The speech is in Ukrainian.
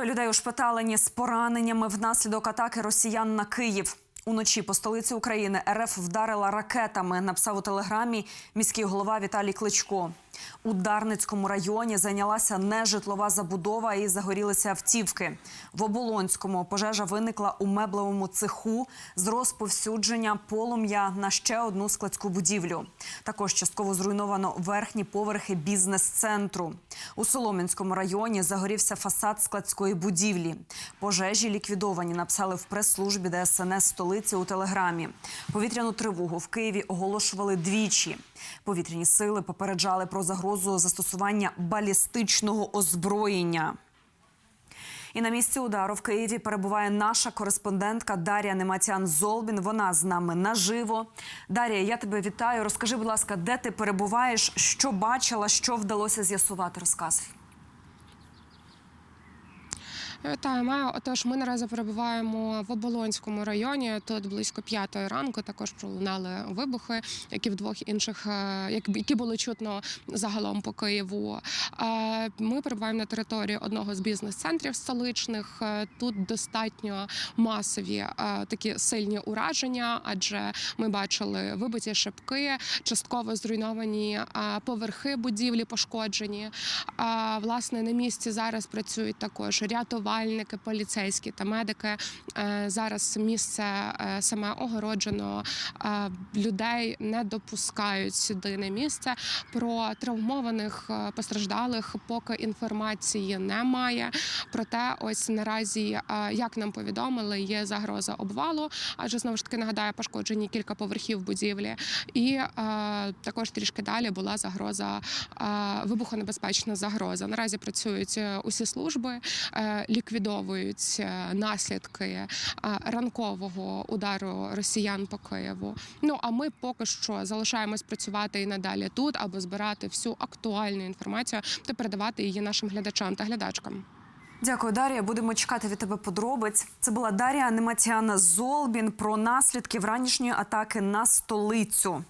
Троє людей ушпиталені з пораненнями внаслідок атаки росіян на Київ. Уночі по столиці України РФ вдарила ракетами. Написав у телеграмі міський голова Віталій Кличко. У Дарницькому районі зайнялася нежитлова забудова і загорілися автівки. В Оболонському пожежа виникла у меблевому цеху з розповсюдження полум'я на ще одну складську будівлю. Також частково зруйновано верхні поверхи бізнес-центру. У Солом'янському районі загорівся фасад складської будівлі. Пожежі ліквідовані, написали в прес-службі ДСНС столиці у телеграмі. Повітряну тривогу в Києві оголошували двічі. Повітряні сили попереджали про загрозу застосування балістичного озброєння. І на місці удару в Києві перебуває наша кореспондентка Дар'я Нематян Золбін. Вона з нами наживо. Дар'я, я тебе вітаю. Розкажи, будь ласка, де ти перебуваєш, що бачила, що вдалося з'ясувати? Розказуй. Вітаю, Майо. Отож, ми наразі перебуваємо в Оболонському районі. Тут близько п'ятої ранку також пролунали вибухи, які в двох інших, е, як- які були чутно загалом по Києву. Е, Ми перебуваємо на території одного з бізнес-центрів столичних. Е, Тут достатньо масові е, такі сильні ураження, адже ми бачили вибиті шибки, частково зруйновані е, поверхи будівлі, пошкоджені. Власне на місці зараз працюють також рятувальники, поліцейські та медики. Е, Зараз місце е, саме огороджено. Е, Людей не допускають сюди на місце. Про травмованих постраждалих поки інформації немає. Проте, ось наразі, як нам повідомили, є загроза обвалу, адже знову ж таки нагадаю, пошкоджені кілька поверхів будівлі, і е, також трішки далі була загроза е, вибухонебезпечна загроза. Наразі працюють усі служби, е, ліквідовують е, наслідки е, ранкового удару росіян по Києву. Ну а ми поки що залишаємось працювати і надалі тут, аби збирати всю актуальну інформацію та передавати її нашим глядачам та глядачкам. Дякую, Дар'я. Будемо чекати від тебе подробиць. Це була Дар'я Нематяна Золбін про наслідки вранішньої атаки на столицю.